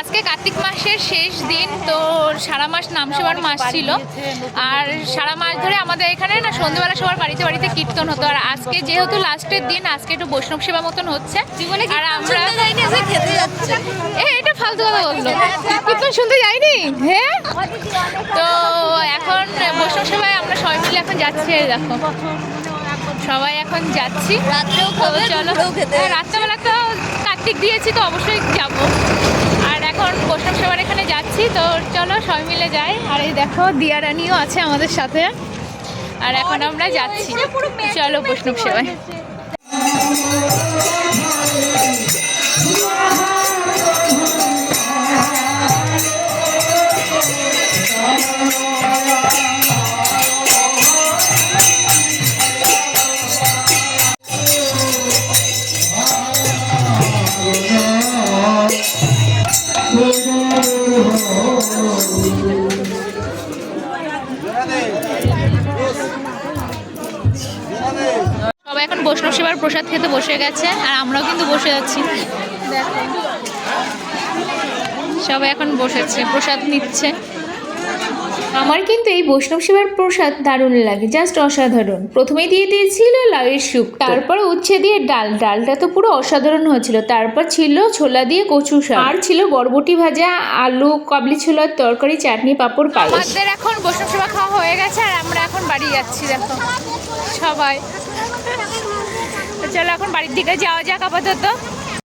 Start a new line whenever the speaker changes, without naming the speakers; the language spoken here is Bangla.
আজকে কার্তিক মাসের শেষ দিন তো সারা মাস নাম সেবার মাস ছিল। আর সারা মাস ধরে আমাদের এখানে না সন্ধ্যেবেলা সবার বাড়িতে বাড়িতে কীর্তন হতো। আর আজকে যেহেতু লাস্টের দিন আজকে একটু বৈষ্ণব সেবা মতন হচ্ছে। আর আমরা এটা ফালতু কথা বলল। কীর্তন শুনতে যাইনি? হ্যাঁ তো এখন বৈষ্ণব সেবায় আমরা সবাই মিলে এখন যাচ্ছি দেখো। সবাই এখন যাচ্ছি।
রাত্রেও
চলো। হ্যাঁ, রাত্রেবেলা তো কার্তিক দিয়েছি, তো অবশ্যই যাব। আর এখন বৈষ্ণব সেবার এখানে যাচ্ছি, তো চলো সবাই মিলে যাই। আর এই দেখো দিয়া রানীও আছে আমাদের সাথে। আর এখন আমরা যাচ্ছি। চলো বৈষ্ণব সেবায়। সবাই এখন বৈষ্ণব সেবার প্রসাদ খেতে বসে গেছে, আর আমরাও কিন্তু বসে যাচ্ছি সবাই এখন বসেছে, প্রসাদ নিচ্ছে।
আমার কিন্তু এই বৈষ্ণব সেবার প্রসাদ দারুণ লাগে জাস্ট অসাধারণ। প্রথমে দিয়ে দিয়েছিল লাউয়ের স্যুপ তারপর উচ্ছে দিয়ে ডাল ডালটা তো পুরো অসাধারণ হয়েছিল। তারপর ছিল ছোলা দিয়ে কচু শাক। আর ছিল বরবটি ভাজা আলু কাবলি ছোলার তরকারি চাটনি পাঁপড় পায়েস।
আমাদের এখন বৈষ্ণব সেবা খাওয়া হয়ে গেছে আর আমরা এখন বাড়ি যাচ্ছি দেখো। সবাই। চলো এখন বাড়ির দিকে যাওয়া যাক আপাতত।